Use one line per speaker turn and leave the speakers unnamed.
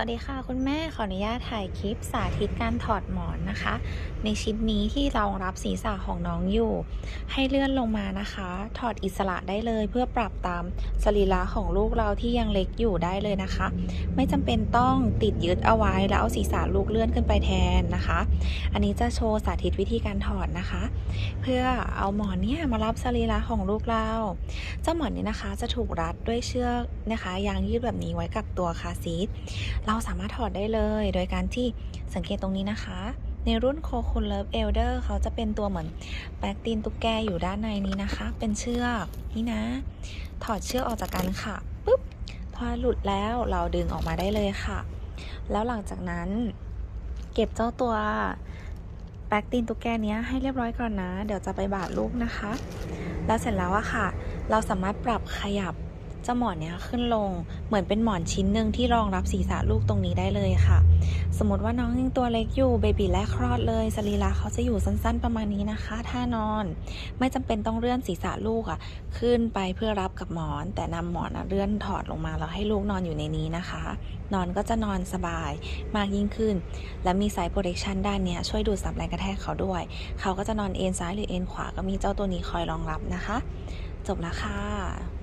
วัสดีค่ะคุณแม่ขออนุญาตถ่ายคลิปสาธิตการถอดหมอนนะคะ ในชิ้นนี้ที่รองรับศีรษะของน้องอยู่ ให้เลื่อนลงมานะคะ ถอดอิสระได้เลยเพื่อปรับตามสรีระของลูกเราที่ยังเล็กอยู่ได้เลยนะคะ ไม่จำเป็นต้องติดยึดเอาไว้แล้วเอาศีรษะลูกเลื่อนขึ้นไปแทนนะคะ อันนี้จะโชว์สาธิตวิธีการถอดนะคะ เพื่อเอาหมอนเนี่ยมารับสรีระของลูกเรา เจ้าหมอนนี้นะคะจะถูกรัดด้วยเชือกนะคะยางยืดแบบนี้ไว้กับตัวคาซีทเราสามารถถอดได้เลย โดยการที่สังเกตตรงนี้นะคะในรุ่นโคคุณเลิฟเอลเดอร์เขาจะเป็นตัวเหมือนแบกตีนตุ๊กแกอยู่ด้านในนี้นะคะ เป็นเชือกนี่นะ ถอดเชือกออกจากกันค่ะปุ๊บพอหลุดแล้วเราดึงออกมาได้เลยค่ะ แล้วหลังจากนั้น เก็บเจ้าตัวแบกตีนตุ๊กแกเนี้ยให้เรียบร้อยก่อนนะ เดี๋ยวจะไปบาดลูกนะคะ แล้วเสร็จแล้วอะค่ะ เราสามารถปรับขยับ จ้าหมอนเนี้ยขึ้นลงเหมือนเป็นหมอนชิ้นหนึ่งที่รองรับศีรษะลูกตรงนี้ได้เลยค่ะ สมมติว่าน้องยังตัวเล็กอยู่เบบีแรกคลอดเลยสรีระเขาจะอยู่สั้นๆประมาณนี้นะคะท่านอน ไม่จำเป็นต้องเลื่อนศีรษะลูกอะขึ้นไปเพื่อรับกับหมอน แต่นำหมอนอะเลื่อนถอดลงมาแล้วให้ลูกนอนอยู่ในนี้นะคะ นอนก็จะนอนสบายมากยิ่งขึ้น และมีสายโปรเทคชันด้านเนี้ยช่วยดูดซับแรงกระแทกเขาด้วย เขาก็จะนอนเอนซ้ายหรือเอนขวาก็มีเจ้าตัวนี้คอยรองรับนะคะ จบแล้วค่ะ